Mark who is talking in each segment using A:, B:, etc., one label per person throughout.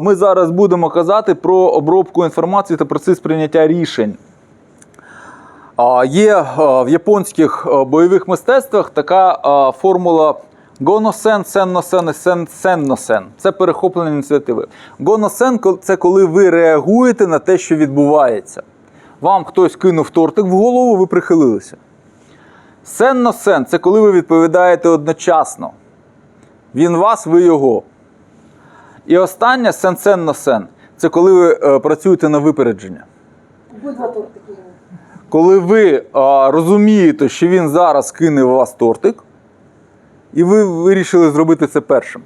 A: ми зараз будемо казати про обробку інформації та процес прийняття рішень. Є в японських бойових мистецтвах така формула гоносен, сенносен і сенносен. Це перехоплення ініціативи. Гоносен це коли ви реагуєте на те, що відбувається. Вам хтось кинув тортик в голову, ви прихилилися. Сенносен це коли ви відповідаєте одночасно. Він вас, ви його. І останнє сен-сен-носен це коли ви е, працюєте на випередження.
B: Обидва тортики.
A: Коли ви а, розумієте, що він зараз кине в вас тортик, і ви вирішили зробити це першим.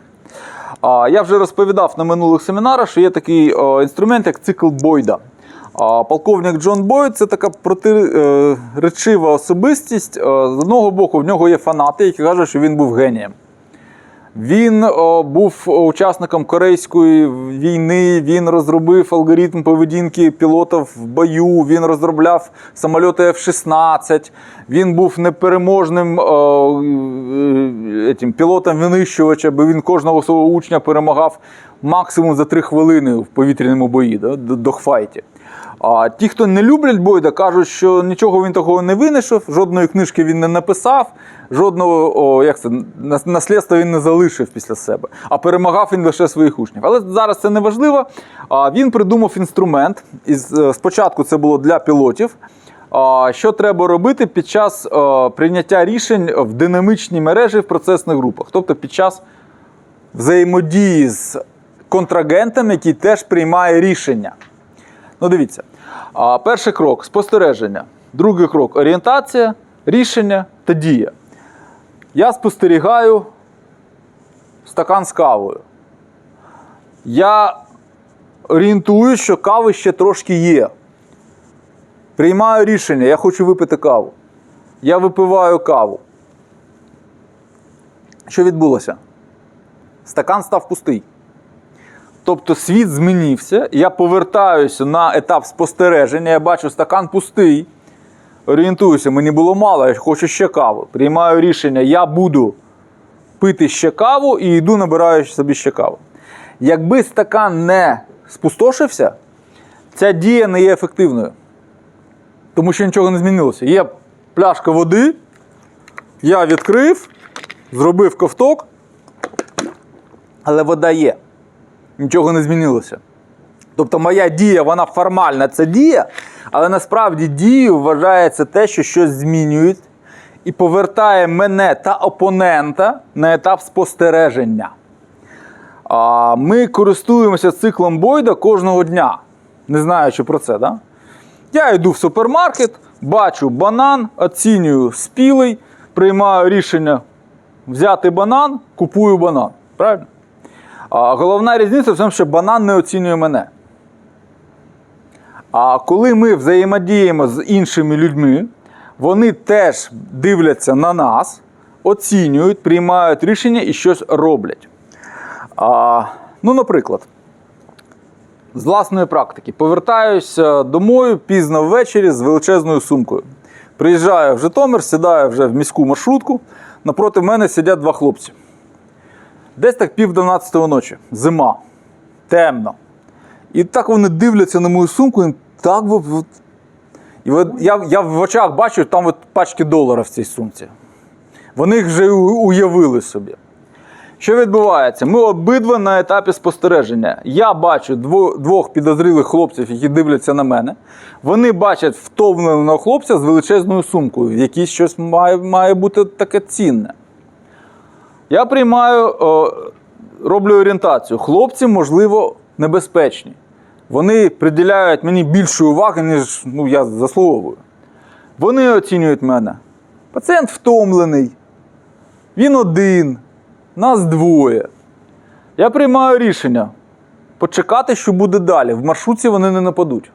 A: А, я вже розповідав на минулих семінарах, що є такий а, інструмент, як цикл Бойда. А, полковник Джон Бойд це така протиречива особистість. А, з одного боку, в нього є фанати, які кажуть, що він був генієм. Він о, був учасником Корейської війни, він розробив алгоритм поведінки пілотів в бою, він розробляв самоліти F-16, він був непереможним о, е, етім, пілотом винищувача, бо він кожного свого учня перемагав максимум за три хвилини в повітряному бої, да, до- догфайті. А ті, хто не люблять Бойда, кажуть, що нічого він такого не винайшов, жодної книжки він не написав, жодного о, як це, наслідства він не залишив після себе. А перемагав він лише своїх учнів. Але зараз це не важливо. А, Він придумав інструмент. Із, е, спочатку це було для пілотів. Що треба робити під час е, прийняття рішень в динамічній мережі в процесних групах, тобто під час взаємодії з контрагентом, який теж приймає рішення. Ну, дивіться. Перший крок спостереження. Другий крок орієнтація, рішення та дія. Я спостерігаю стакан з кавою. Я орієнтую, що кави ще трошки є. Приймаю рішення, я хочу випити каву. Я випиваю каву. Що відбулося? Стакан став пустий. Тобто світ змінився, я повертаюся на етап спостереження, я бачу стакан пустий. Орієнтуюся, мені було мало, я хочу ще каву. Приймаю рішення, я буду пити ще каву і йду, набираю собі ще каву. Якби стакан не спустошився, ця дія не є ефективною. Тому що нічого не змінилося. Є пляшка води, я відкрив, зробив ковток, але вода є нічого не змінилося. Тобто моя дія, вона формальна це дія, але насправді дією вважається те, що щось змінюють і повертає мене та опонента на етап спостереження. Ми користуємося циклом Бойда кожного дня, не знаючи про це. Да? Я йду в супермаркет, бачу банан, оцінюю спілий, приймаю рішення взяти банан, купую банан. Правильно? А головна різниця в тому, що банан не оцінює мене. А коли ми взаємодіємо з іншими людьми, вони теж дивляться на нас, оцінюють, приймають рішення і щось роблять. А, ну, наприклад, з власної практики, повертаюся домою пізно ввечері з величезною сумкою. Приїжджаю в Житомир, сідаю вже в міську маршрутку. Напроти мене сидять два хлопці. Десь так пів 12 ночі, зима, темно. І так вони дивляться на мою сумку, і так. І я, я в очах бачу, там от пачки доларів в цій сумці. Вони їх вже уявили собі. Що відбувається? Ми обидва на етапі спостереження. Я бачу двох підозрілих хлопців, які дивляться на мене. Вони бачать втомленого хлопця з величезною сумкою, в якій щось має, має бути таке цінне. Я приймаю, о, роблю орієнтацію. Хлопці, можливо, небезпечні. Вони приділяють мені більше уваги, ніж ну, я заслуговую. Вони оцінюють мене. Пацієнт втомлений, він один, нас двоє. Я приймаю рішення почекати, що буде далі. В маршрутці вони не нападуть.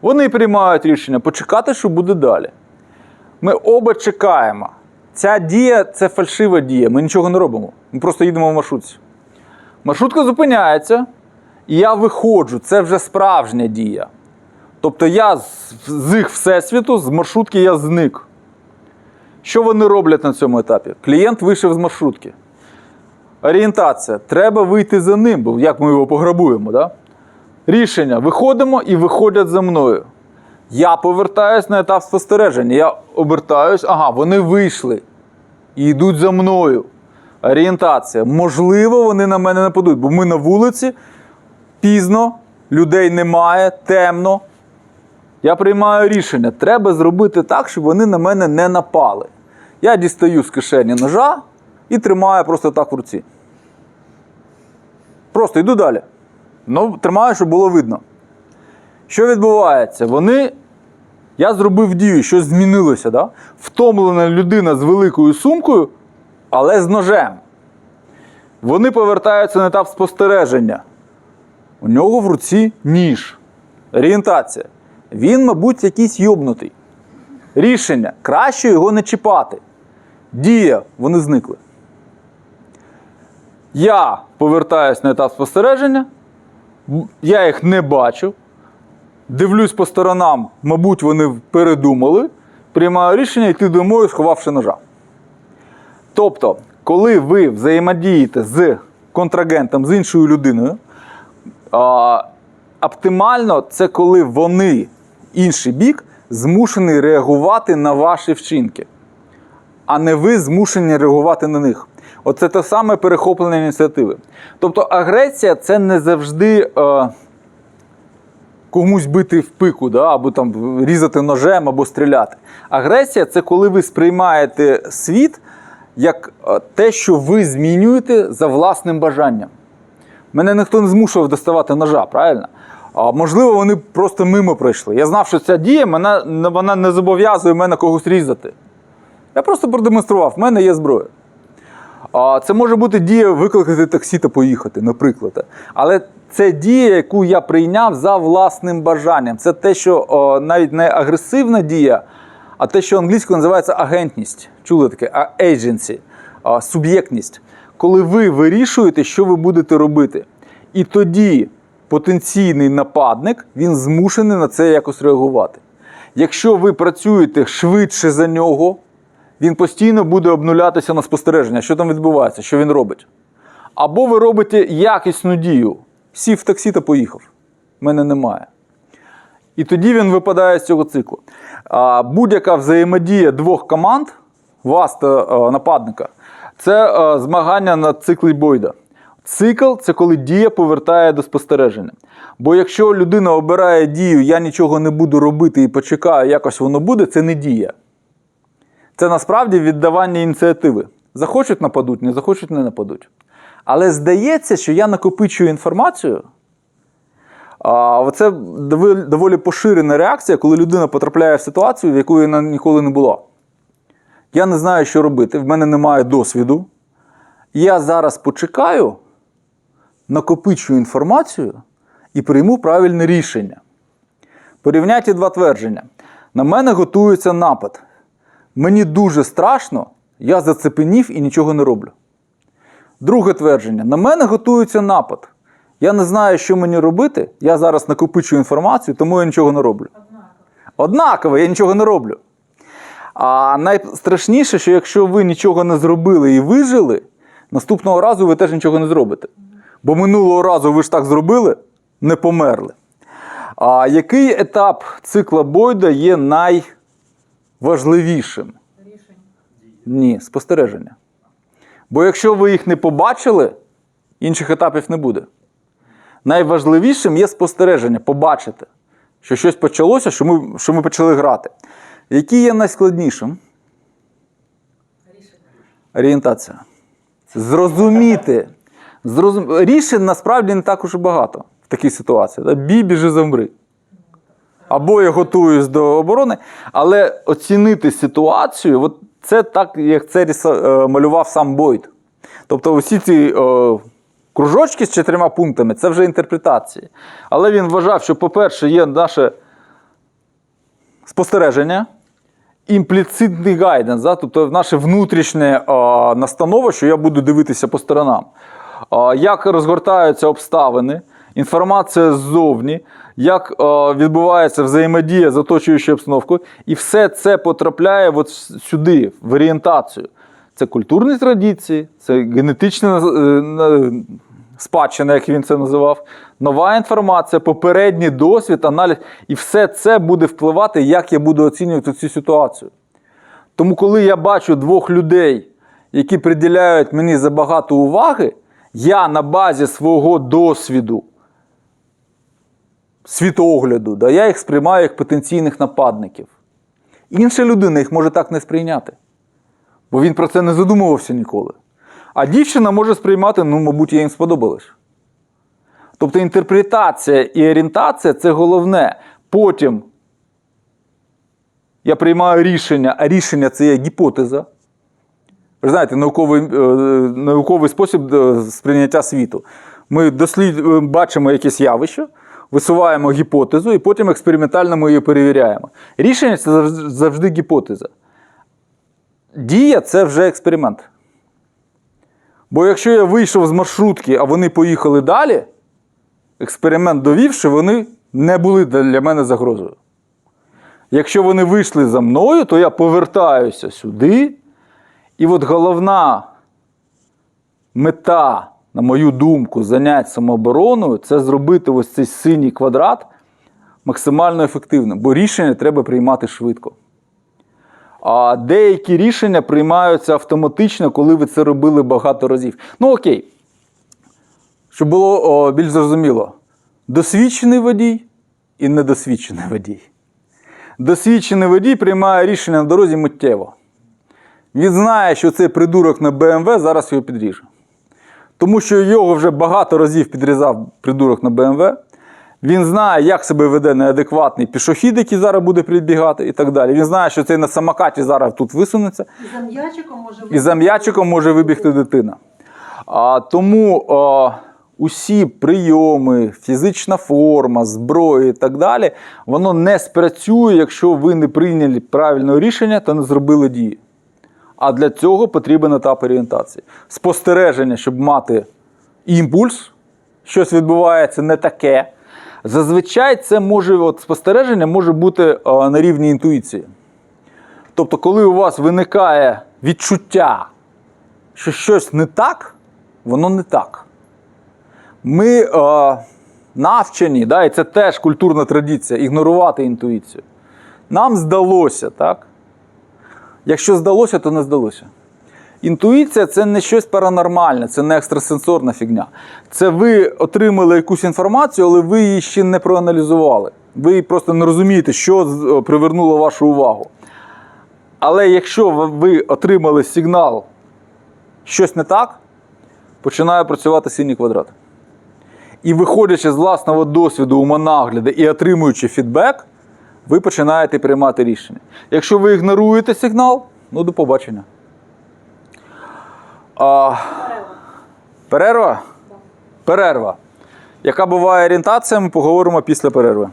A: Вони приймають рішення почекати, що буде далі. Ми оба чекаємо. Ця дія це фальшива дія. Ми нічого не робимо. Ми просто їдемо в маршрутці. Маршрутка зупиняється, і я виходжу. Це вже справжня дія. Тобто я з, їх всесвіту, з маршрутки я зник. Що вони роблять на цьому етапі? Клієнт вийшов з маршрутки. Орієнтація. Треба вийти за ним, бо як ми його пограбуємо. Да? Рішення. Виходимо і виходять за мною. Я повертаюсь на етап спостереження. Я обертаюсь, ага, вони вийшли і йдуть за мною. Орієнтація. Можливо, вони на мене нападуть, бо ми на вулиці пізно, людей немає, темно. Я приймаю рішення. Треба зробити так, щоб вони на мене не напали. Я дістаю з кишені ножа і тримаю просто так в руці. Просто йду далі. Ну, тримаю, щоб було видно. Що відбувається? Вони. Я зробив дію, щось змінилося. Да? Втомлена людина з великою сумкою, але з ножем. Вони повертаються на етап спостереження. У нього в руці ніж. Орієнтація. Він, мабуть, якийсь йобнутий. Рішення. Краще його не чіпати. Дія, вони зникли. Я повертаюсь на етап спостереження. Я їх не бачу. Дивлюсь по сторонам, мабуть, вони передумали. Приймаю рішення йти домою, сховавши ножа. Тобто, коли ви взаємодієте з контрагентом, з іншою людиною, а, оптимально це коли вони, інший бік, змушені реагувати на ваші вчинки, а не ви змушені реагувати на них. Оце те саме перехоплення ініціативи. Тобто агресія це не завжди е, комусь бити в пику, да, або там різати ножем, або стріляти. Агресія це коли ви сприймаєте світ як е, те, що ви змінюєте за власним бажанням. Мене ніхто не змушував доставати ножа, правильно? А можливо, вони просто мимо пройшли. Я знав, що ця дія мене, вона не зобов'язує мене когось різати. Я просто продемонстрував, в мене є зброя. А це може бути дія викликати таксі та поїхати, наприклад. Але це дія, яку я прийняв за власним бажанням. Це те, що о, навіть не агресивна дія, а те, що англійською називається агентність. Чули таке? А agency, а, суб'єктність. Коли ви вирішуєте, що ви будете робити. І тоді потенційний нападник він змушений на це якось реагувати. Якщо ви працюєте швидше за нього, він постійно буде обнулятися на спостереження, що там відбувається, що він робить. Або ви робите якісну дію. Сів в таксі та поїхав. Мене немає. І тоді він випадає з цього циклу. Будь-яка взаємодія двох команд, вас та е, нападника, це е, змагання на циклі Бойда. Цикл це коли дія повертає до спостереження. Бо якщо людина обирає дію, я нічого не буду робити і почекаю, якось воно буде, це не дія. Це насправді віддавання ініціативи. Захочуть нападуть, не захочуть не нападуть. Але здається, що я накопичую інформацію. Доволі, доволі поширена реакція, коли людина потрапляє в ситуацію, в якої вона ніколи не була. Я не знаю, що робити, в мене немає досвіду. Я зараз почекаю, накопичу інформацію і прийму правильне рішення. Порівняйте два твердження. На мене готується напад. Мені дуже страшно, я зацепенів і нічого не роблю. Друге твердження: на мене готується напад. Я не знаю, що мені робити. Я зараз накопичую інформацію, тому я нічого не роблю. Однаково, я нічого не роблю. А найстрашніше, що якщо ви нічого не зробили і вижили, наступного разу ви теж нічого не зробите. Бо минулого разу ви ж так зробили, не померли. А який етап цикла Бойда є найважливішим? Ні, спостереження. Бо якщо ви їх не побачили, інших етапів не буде. Найважливішим є спостереження, побачити, що щось почалося, що ми, що ми почали грати. Які є найскладнішим? Орієнтація. Зрозуміти. Зрозум... Рішень насправді не так уж і багато в такій ситуації. Бій, біжи, замри. Або я готуюсь до оборони, але оцінити ситуацію, от це так, як це е, малював сам Бойд. Тобто, усі ці е, кружочки з чотирма пунктами це вже інтерпретації. Але він вважав, що, по-перше, є наше спостереження, імпліцитний гайденс, да? тобто наше внутрішнє е, настаново, що я буду дивитися по сторонам. Е, як розгортаються обставини, інформація ззовні, як е, відбувається взаємодія з оточуючою обстановкою, і все це потрапляє от сюди, в орієнтацію. Це культурні традиції, це генетична е, спадщина, як він це називав, нова інформація, попередній досвід, аналіз. І все це буде впливати, як я буду оцінювати цю ситуацію. Тому, коли я бачу двох людей, які приділяють мені забагато уваги, я на базі свого досвіду, світогляду, да, я їх сприймаю як потенційних нападників. Інша людина їх може так не сприйняти. Бо він про це не задумувався ніколи. А дівчина може сприймати, ну, мабуть, їй їм сподобалось. Тобто інтерпретація і орієнтація це головне. Потім я приймаю рішення, а рішення це є гіпотеза. Ви знаєте, науковий, е, науковий спосіб е, сприйняття світу. Ми дослід, е, бачимо якесь явище, висуваємо гіпотезу і потім експериментально ми її перевіряємо. Рішення це завжди, гіпотеза. Дія це вже експеримент. Бо якщо я вийшов з маршрутки, а вони поїхали далі, експеримент довів, що вони не були для мене загрозою. Якщо вони вийшли за мною, то я повертаюся сюди. І от головна мета, на мою думку, занять самообороною це зробити ось цей синій квадрат максимально ефективним, бо рішення треба приймати швидко. А деякі рішення приймаються автоматично, коли ви це робили багато разів. Ну окей. Щоб було о, більш зрозуміло, досвідчений водій і недосвідчений водій. Досвідчений водій приймає рішення на дорозі миттєво. Він знає, що цей придурок на БМВ зараз його підріже. Тому що його вже багато разів підрізав придурок на БМВ. Він знає, як себе веде неадекватний пішохід, який зараз буде підбігати, і так далі. Він знає, що цей на самокаті зараз тут висунеться,
B: І за м'ячиком може
A: і за м'ячиком може вибігти дитина. А, тому а, усі прийоми, фізична форма, зброя і так далі, воно не спрацює, якщо ви не прийняли правильного рішення та не зробили дії. А для цього потрібен етап орієнтації. Спостереження, щоб мати імпульс, щось відбувається не таке. Зазвичай це може, от спостереження може бути а, на рівні інтуїції. Тобто, коли у вас виникає відчуття, що щось не так, воно не так. Ми е, навчені, да, і це теж культурна традиція, ігнорувати інтуїцію. Нам здалося, так? Якщо здалося, то не здалося. Інтуїція це не щось паранормальне, це не екстрасенсорна фігня. Це ви отримали якусь інформацію, але ви її ще не проаналізували. Ви просто не розумієте, що привернуло вашу увагу. Але якщо ви- отримали сигнал, щось не так, починає працювати синій квадрат. І виходячи з власного досвіду у умонагляду і отримуючи фідбек, ви починаєте приймати рішення. Якщо ви ігноруєте сигнал, ну до побачення. А, перерва? Перерва. Яка буває орієнтація, ми поговоримо після перерви.